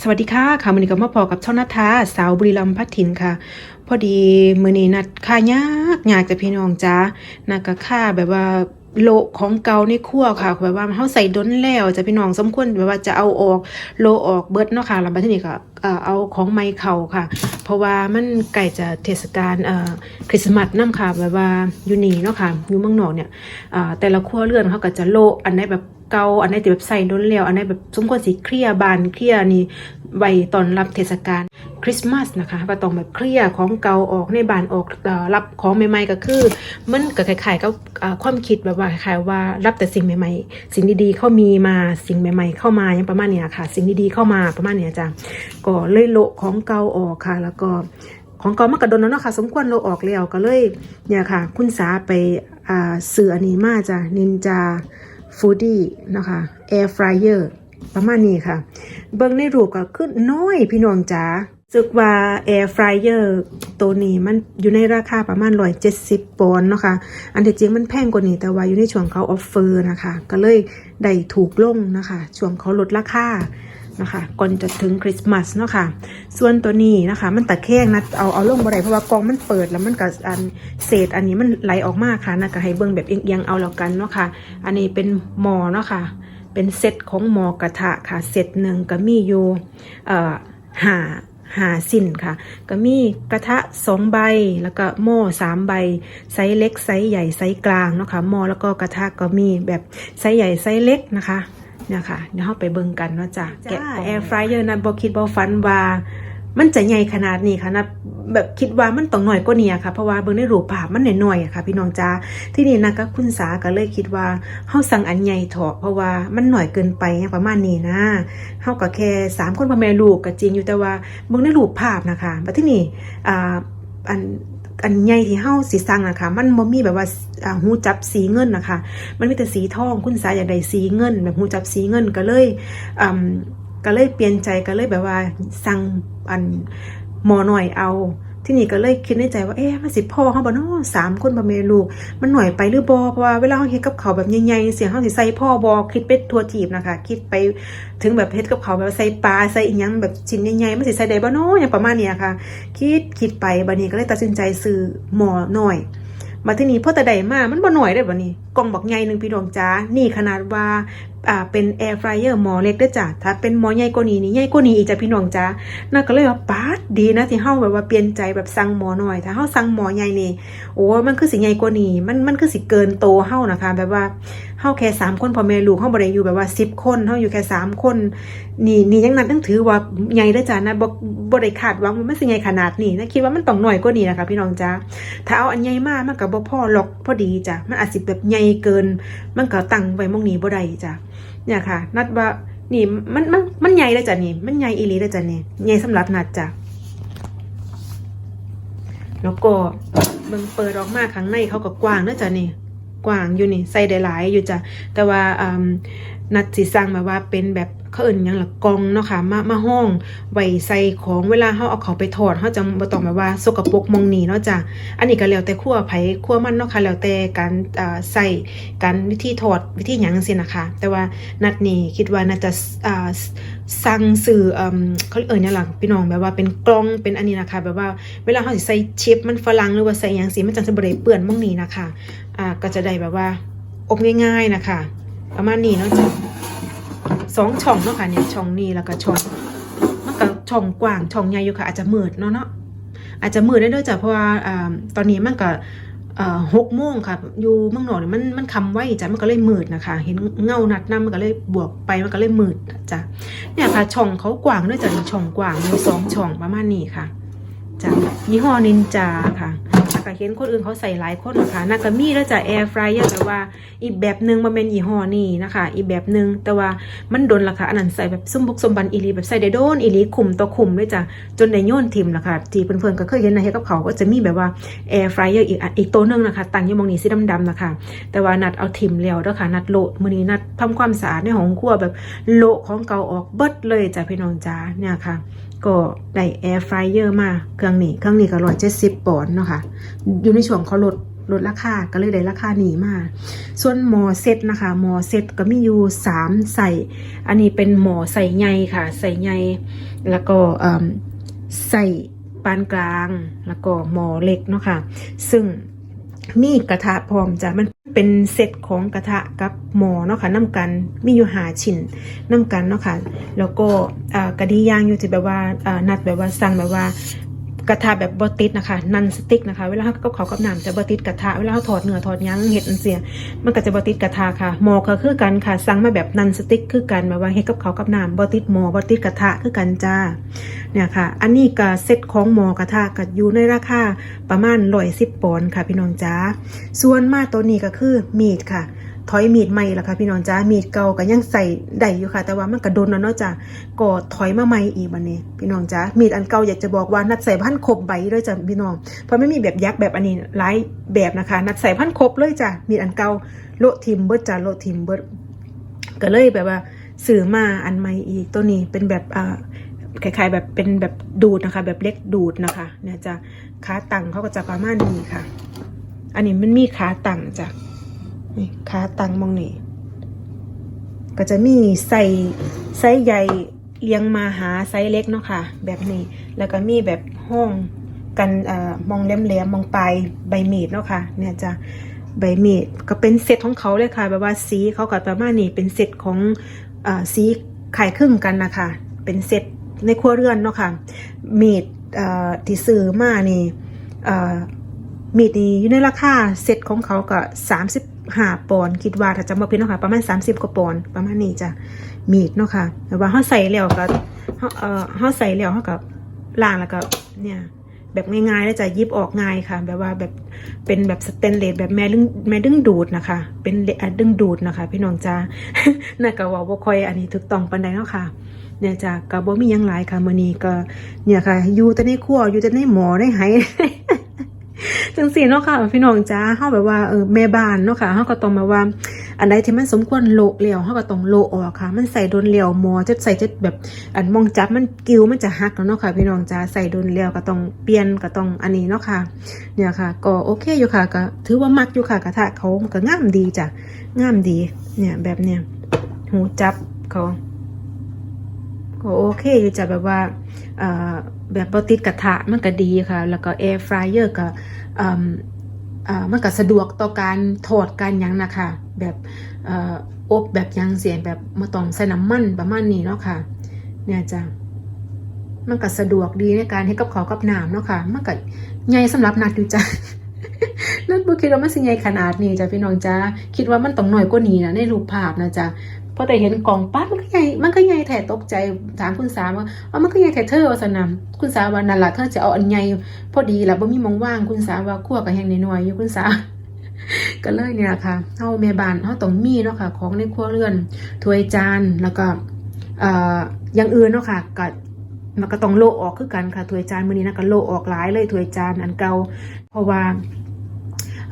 สวัสดีค่ะค่ะมือนี้ก็มาพอกับช่องนัทธาสาวบุรีรัมย์พัฒถินค่ะ พอดีมือนี้นัดค่ายากยากจะพี่น้องจ้านักก็ค่าแบบว่า โลของเก่าในครัวค่ะแบบว่าเฮาใส่ดนแล้วจะพี่น้องสมควรแบบว่าจะเอาออกโลออกเบิดเนาะค่ะแล้วบัดทีนี้ก็เอ่อเอาของใหม่เข้าค่ะ เพราะว่ามันใกล้จะเทศกาลคริสต์มาสนำค่ะแบบว่าอยู่นี่เนาะค่ะอยู่เมืองนอกเนี่ยแต่ละครัวเรือนเขาก็จะโลอันไหนแบบเก่าอันไหนที่แบบใส่ดนแล้วอันไหนแบบสมควรสิเคลียบานเคลียนี่ไว้ตอนรับเทศกาล คริสต์มาสนะคะก็ต้องแบบเคลียร์ของเก่าออกในบ้านออกรับของใหม่ๆก็คือมันก็คล้ายๆกับอ่าความคิดแบบว่าคล้ายๆว่ารับแต่สิ่งใหม่ ๆ สิ่งดีๆเข้ามีมาสิ่งใหม่ ๆ เข้ามาอย่างประมาณเนี้ยค่ะ สิ่งดีๆเข้ามาประมาณเนี้ยจ้ะก็เลยโละของเก่าออกค่ะ แล้วก็ของเก่ามันกระโดนแล้วเนาะค่ะ สมควรโละออกแล้วก็เลยเนี่ยค่ะ คุณสาไปาเสืออันนี้มาจ้ะนินจาฟูดี้นะคะแอร์ฟรายเออร์ประมาณนี้ค่ะ เบิ่งในรูปก็ขึ้นน้อยพี่น้องจ๋า ซึกว่าแอร์ฟรายเออร์ตัวนี้มันอยู่ในราคาประมาณ170ปอนด์เนาะค่ะ อันที่จริงมันแพงกว่านี้แต่ว่าอยู่ในช่วงเขาออฟเฟอร์นะคะ ก็เลยได้ถูกลงนะคะ ช่วงเขาลดราคานะคะก่อนจะถึงคริสต์มาสเนาะค่ะ ส่วนตัวนี้นะคะ มันตะแคงนะ เอาเอาลงบ่ได้เพราะว่ากล่องมันเปิดแล้วมันก็อันเศษอันนี้มันไหลออกมาค่ะนะก็ให้เบิ่งแบบเอียงๆเอาแล้วกันเนาะค่ะ อันนี้เป็นหมอเนาะค่ะ เป็นเซตของหมอกระทะค่ะ เซตหนึ่งก็มีอยู่เอ่อหา หาสิ้นค่ะ ก็มีกระทะสองใบแล้วก็หม้อสามใบไซส์เล็กไซส์ใหญ่ไซส์กลางเนาะค่ะหม้อแล้วก็กระทะก็มีแบบไซส์ใหญ่ไซส์เล็กนะคะเนี่ยค่ะเดี๋ยวเราไปเบิ่งกันเนาะจ้ะแกะแอร์ฟรายเออร์นั้นบอคิดบอฟันว่า มันจะใหญ่ขนาดนี้ค่ะนะแบบคิดว่ามันต้องหน่อยก็เนี่ยค่ะ เพราะว่าเบิ่งในรูปภาพมันหน่อยๆอะค่ะ พี่น้องจ้าที่นี่นะก็คุณสาก็เลยคิดว่าเฮาสั่งอันใหญ่เถอะเพราะว่ามันหน่อยเกินไปอย่างประมาณนี้นะเฮาก็แค่สามคนพ่อแม่ลูกก็จริงอยู่แต่ว่าเบิ่งในรูปภาพนะคะบัดที่นี่อ่าอันอันใหญ่ที่เฮาสิสั่งนะคะมันบ่มีแบบว่าอ่าหูจับสีเงินนะคะ มันมีแต่สีทองคุณสาอยากได้สีเงิน แบบหูจับสีเงินก็เลยอืมก็เลยเปลี่ยนใจก็เลยแบบว่าสั่ง อันหมอหน่อยเอา ที่นี่ก็เลยคิดในใจว่าเอ๊ะมันสิพ่อเขาบ่เนาะสามคนบ่แม่ลูกมันหน่อยไปหรือบ่เพราะว่าเวลาเขาเฮ็ดกับเขาแบบใหญ่ๆเสียงเขาสิใส่พ่อบ่คิดไปทัวทีบนะคะ คิดไปถึงแบบเฮ็ดกับเขาแบบใส่ปลาใส่อีหยังแบบชิ้นใหญ่ๆมันสิใส่ได้บ่เนาะอย่างประมาณเนี้ยค่ะ คิดคิดไปบัดนี้ก็เลยตัดสินใจซื้อหมอหน่อยมาที่นี่พอแต่ใดมา มันบ่หน่อยได้บ่นี่กล่องบักใหญ่หนึงพี่น้องจ้า นี่ขนาดว่า อ่าเป็นแอร์ฟรายเออร์หมอเล็กด้อจ้ะถ้าเป็นหมอใหญ่กว่านี้นี่ใหญ่กว่านี้อีกจ้ะพี่น้องจ้าน่าก็เลยว่าปาดดีนะที่เฮาแบบว่าเปลี่ยนใจแบบสั่งหมอหน่อยถ้าเฮาสั่งหมอใหญ่นี่โอ้มันคือสิใหญ่กว่านี้มันมันคือสิเกินโตเฮานะคะแบบว่าเฮาแค่สามคนพ่อแม่ลูกเฮาบ่ได้อยู่แบบว่าสิบคนเฮาอยู่แค่สามคนนี่นี่ยังนั้นต้องถือว่าใหญ่ด้อจ้ะนะบ่บ่ได้คาดหวังว่ามันสิใหญ่ขนาดนี้นะคิดว่ามันต้องหน้อยกว่านี้นะคะพี่น้องจ้าถ้าเอาอันใหญ่มากมันก็บ่พอหรอกพอดีจ้ะมันอาจสิแบบใหญ่เกิน มันก็ตั้งไว้มองนี้บ่ได้จ้ะเนี่ยค่ะ นัดว่านี่มันมันมันใหญ่เลยจ้ะนี่ มันใหญ่อีหลีเลยจ้ะนี่ใหญ่สำหรับนัดจ้ะแล้วก็เบิ่งเปิดออกมาข้างในเขาก็กว้างเนอะจ้ะนี่กว้างอยู่นี่ใส่ได้หลายอยู่จ้ะแต่ว่าอืมนัดสีสร้างมาว่าเป็นแบบ เขาเอิ่นยังล่ะกล่องเนาะค่ะมามาห้องไว้ใส่ของเวลาเฮาเอาเขาไปทอดเฮาจังบ่ต้องแบบว่าสกปรกมองหนีเนาะจ้ะอันนี้ก็แล้วแต่คั่วไผคั่วมันเนาะค่ะแล้วแต่การใส่การวิธีทอดวิธีหยังสินะคะ แต่ว่านัดนี้คิดว่าน่าจะสั่งสื่อเขาเอ่ยเนี่ยหลังพี่น้องแบบว่าเป็นกล่องเป็นอันนี้นะคะ แบบว่าเวลาเขาสิใส่ชิปมันฝรั่งหรือว่าใส่หยังสิมันจังจะบ่ได้เปื้อนมองหนีนะคะอ่าก็จะได้แบบว่าอบง่ายๆนะคะ ประมาณนี้เนาะจ้ะ สองช่องเนาะค่ะเนี่ยช่องนี้แล้วก็ช่องมันก็ช่องกว้างช่องใหญ่อยู่ค่ะ อาจจะมืดเนาะเนาะอาจจะมืดได้ด้วยจ้ะเพราะว่าอ่าตอนนี้มันก็หกโมงค่ะ อยู่เมืองนอกเนี่ยมันมันคำไว้จ้ะมันก็เลยมืดนะคะ เห็นเงานัดน้ำมันก็เลยบวกไปมันก็เลยมืดจ้ะเนี่ยค่ะช่องเขากว้างด้วยจ้ะช่องกว้างมีสองช่องประมาณนี้ค่ะจ้ะยี่ห้อนินจาค่ะ ก็เห็นคนอื่นเขาใส่หลายคนนะคะน่าก็มีแล้วจะแอร์ฟรายเออร์แต่ว่าอีกแบบหนึ่งมันเป็นยี่ห้อนี้นะคะ อีกแบบหนึ่งแต่ว่ามันโดนราคาอันนั้นใส่แบบซุ่มบุกสมบันอีลีแบบใส่ได้โดนอีลีขุมต่อขุมด้วยจ้ะจนในโยนทิมนะคะที่เพื่อนๆก็เคยเห็นในเฮ็ดกับเขาก็จะมีแบบว่าแอร์ฟรายเออร์อีกอีกตัวหนึงนะคะตั้งยู่หมองนี้สีดำๆนะคะ แต่ว่านัดเอาทิมแล้วเด้อค่ะนัดโละมือนี้นัดทำความสะอาดในห้องครัวแบบโละของเก่าออกเบิดเลยจ้ะพี่น้องจ้าเนี่ยค่ะก็ได้แอร์ฟรายเออร์มาเครื่องนี้เครื่องนี้ก็170ปอนด์เนาะค่ะอยู่ในช่วงเขาลดลดราคาก็เลยได้ราคานี้มา ส่วนหมอเซ็ตนะคะ หมอเซ็ตก็มีอยู่สามใส่ อันนี้เป็นหมอใส่ใหญ่ค่ะ ใส่ใหญ่แล้วก็ใส่ปานกลาง แล้วก็หมอเล็กเนาะค่ะ ซึ่งมีกระทะพร้อมจ้ะมันเป็นเซตของกระทะกับหมอเนาะค่ะน้ำกันมีอยู่หาชิ้นน้ำกันเนาะค่ะแล้วก็กระดีย่างอยู่ที่แบบว่านัดแบบว่าสั่งแบบว่า กระทะแบบบอติดนะคะนันสติกนะคะ เวลาเขาก็เขากับน้ำจะบอติดกระทะเวลาเขาถอดเนื้อถอดยังเห็ดอันเสียมันก็จะบอติดกระทะค่ะหมอก็คือกันค่ะสั่งมาแบบนันสติกคือกันแบบว่าเฮ็ดกับเขากับน้ำบอติดหมอบอติดกระทะคือกันจ้าเนี่ยค่ะ อันนี้ก็เซ็ตของหมอกระทะก็อยู่ในราคาประมาณร้อยสิบปอนด์ค่ะพี่น้องจ้าส่วนมาตัวนี้ก็คือมีดค่ะ ถอยมีดใหม่ละค่ะพี่น้องจ้ามีดเก่าก็ยังใส่ได้อยู่ค่ะ แต่ว่ามันกระโดนแล้วเนาะจ้าก็ถอยมาใหม่อีกบันนี้ พี่น้องจ้ามีดอันเก่าอยากจะบอกว่านัดใส่พันครบใบเลยจ้ะพี่น้องเพราะไม่มีแบบยักษ์แบบอันนี้หลายแบบนะคะ นัดใส่พันครบเลยจ้ะมีดอันเก่าโลทิมเบิร์ดจ้ะโลทิมเบิร์ดก็เลยแบบว่าซื้อมาอันใหม่อีกตัวนี้เป็นแบบอ่าคล้ายๆแบบเป็นแบบดูดนะคะ แบบเล็กดูดนะคะเนี่ยจะขาตั้งเขาก็จะประมาณนี้ค่ะ อันนี้มันมีขาตั้งจ้ะ นี่ขาตั้งมองนี่ก็จะมีใส่ไซส์ใหญ่เรียงมาหาไซส์เล็กเนาะค่ะ แบบนี้แล้วก็มีแบบห้องกันอมองแหลมๆมองปลายใบมีดเนาะค่ะ เนี่ยจะใบมีดก็เป็นเซตของเขาเลยค่ะแบบว่าสีเขาก็ประมาณนี้เป็นเซตของอสีขายครึ่งกันนะคะเป็นเซตในครัวเรือนเนาะค่ะมีดที่ซื้อมานี่มีดนี่อยู่ในราคาเซตของเขาก็ 35ปอนคิดว่าถ้าจำบ่ผิดเนาะค่ะ ประมาณ30กว่าปอนประมาณนี้จ้ะมีดเนาะค่ะแต่ว่าเขาใส่แล้วก็เขาเอ่อเขาใส่แล้วเขากับล้างแล้วก็เนี่ยแบบง่ายๆแล้วจะยิบออกง่ายค่ะ แบบว่าแบบเป็นแบบสเตนเลสแบบแม่ดึงแม่ดึงดูดนะคะ เป็นดึงดูดนะคะ พี่น้องจ้าน่าก็ว่าบ่คอยอันนี้ถูกต้องปานใดเนาะค่ะเนี่ยจ้ะก็บ่มียังหลายค่ะมื้อนี้ก็เนี่ยค่ะ อยู่แต่ในครัวอยู่แต่ในหมอได้ไห จังซี่เนาะค่ะพี่น้องจ้าเฮาแบบว่าเออแม่บ้านเนาะค่ะเฮาก็ต้องมาว่า อันใดที่มันสมควรโละแล้วเฮาก็ต้องโลออกค่ะ มันใส่โดนแล้วหมอจะใส่จะแบบอันมองจับมันกิ้วมันจะหักแล้วเนาะค่ะ พี่น้องจ้าใส่โดนแล้วก็ต้องเปลี่ยนก็ต้องอันนี้เนาะค่ะ เนี่ยค่ะ ก็โอเคอยู่ค่ะก็ถือว่ามักอยู่ค่ะกระทะเขาก็งามดีจ้ะงามดี เนี่ยแบบเนี้ยหูจับเขาก็โอเคอยู่จะแบบว่าเอ่อ แบบบ่ติดกระทะมันก็ดีค่ะ แล้วก็แอร์ฟรายเออร์ก็มันก็สะดวกต่อการทอดการยังนะคะ แบบอบแบบยังเสียงแบบมาต้องใส่น้ำมันประมาณนี้เนาะค่ะ เนี่ยจ้ะมันก็สะดวกดีในการให้กับขากับน้ำเนาะค่ะ มันก็ใหญ่สำหรับนัดอยู่จ้ะนัดบ่คิดว่ามันสิใหญ่ขนาดนี้จ้ะพี่น้องจ้าคิดว่ามันต้องหน้อยกว่านี้นะในรูปภาพนะจ้ะ พอแต่เห็นกล่องปั๊บมันก็ใหญ่มันก็ใหญ่แท้ตกใจถามคุณสาว่าเอามันก็ใหญ่แท้เธอว่าสนามคุณสาว่านั่นล่ะเธอจะเอาอันใหญ่พอดีล่ะบ่มีหมองว่างคุณสาว่าคั่วกับแห้งน้อยๆอยู่คุณสาก็เลยเนี่ยค่ะเฮาแม่บ้านเฮาต้องมีเนาะค่ะ ของในครัวเรือนถ้วยจานแล้วก็เอ่ออย่างอื่นเนาะค่ะก็มันก็ต้องโละออกคือกันค่ะถ้วยจานมื้อนี้นะก็โละออกหลายเลยถ้วยจานอันเก่าเพราะว่า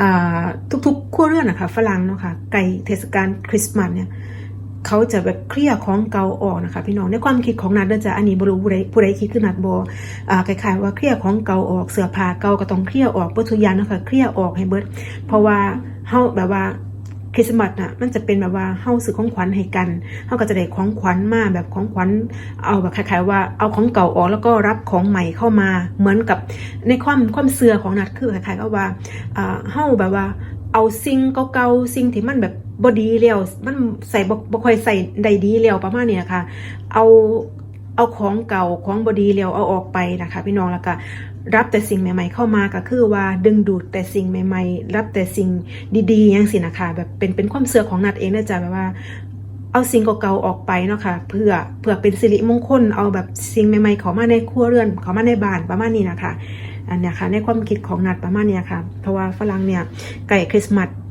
อ่าทุกๆครัวเรือนนะคะฝรั่งเนาะค่ะไก่เทศกาลคริสต์มาสเนี่ย เขาจะแบบเคลียร์ของเก่าออกนะคะ พี่น้องในความคิดของนัดเด้อจ้ะอันนี้บรูผู้ใดผู้ใดคิดคือนัดบอ่าคล้ายๆว่าเคลียร์ของเก่าออกเสื้อผ้าเก่าก็ต้องเคลียร์ออกเบิดทุกอย่างนะคะเคลียร์ออกให้เบิดเพราะว่าเฮาแบบว่าคริสต์มาสน่ะมันจะเป็นแบบว่าเฮาซื้อของขวัญให้กันเฮาก็จะได้ของขวัญมาแบบของขวัญเอาแบบคล้ายๆว่าเอาของเก่าออกแล้วก็รับของใหม่เข้ามาเหมือนกับในความความเสื่อของนัดคือคล้ายๆกับว่าอ่าเฮาแบบว่าเอาสิ่งเก่าๆสิ่งที่มันแบบ บดีแล้วมันใส่บ่บ่ค่อยใส่ได้ดีแล้วประมาณเนี้ยค่ะ เอาเอาของเก่าของบดีแล้วเอาออกไปนะคะ พี่น้องแล้วก็รับแต่สิ่งใหม่ ๆ เข้ามาก็คือว่าดึงดูดแต่สิ่งใหม่ ๆ รับแต่สิ่งดีๆอย่างสินะคะแบบเป็นเป็นความเสื่อของนัดเองนะจ๊ะแบบว่าเอาสิ่งเก่าๆออกไปเนาะค่ะเพื่อเพื่อเป็นสิริมงคลเอาแบบสิ่งใหม่ๆเข้ามาในครัวเรือนเข้ามาในบ้านประมาณนี้นะคะอันนี้ค่ะในความคิดของนัดประมาณเนี้ยค่ะเพราะว่าฝรั่งเนี่ยไก่คริสต์มาสอ่า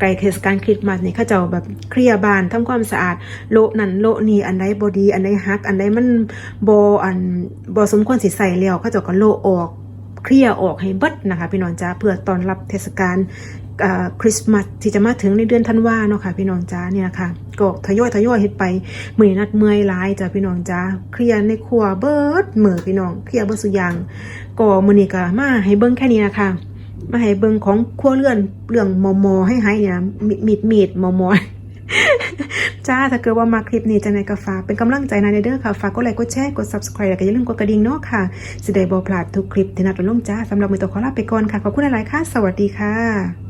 ไก่เทศกาลคริสต์มาสนี่เขาเจะแบบเคลียร์บานทำความสะอาด โลนั่นโลนี่อันใดบอดี อันใดฮัก อันใดมันบอันบสมควรสิใส่แล้วเขาเจะก็โลออกเคลียร์ออกให้เบิดนะคะ พี่น้องจ้าเพื่อตอนรับเทศกาลคริสต์มาสที่จะมาถึงในเดือนธันวาเนาะค่ะพี่น้องจ้าเนี่ยค่ะก็ทยอยทยอยเฮ็ดไปมือนัดเมื่อยหลายจ้าพี่น้องจ้าเคลียร์ในครัวเบิดมือพี่น้องเคลียร์เบิดสุยางก็มือนี้ก็มาให้เบิ้งแค่นี้นะคะ มาให้เบิ่งของขั้วเลื่อนเรื่องมอมอให้หายเนี่ยมีดมีดมอมอจ้าถ้าเกิดว่ามาคลิปนี้จังไดก็ฝากเป็นกำลังใจนะเด้อค่ะ ฝากกดไลค์กดแชร์กด Subscribe แล้วก็อย่าลืมกดกระดิ่งเนาะค่ะสิได้บ่พลาดทุกคลิปที่นัดลงจ้าสำหรับมือตัวขอลาไปก่อนค่ะ ขอบคุณหลายๆค่ะ สวัสดีค่ะ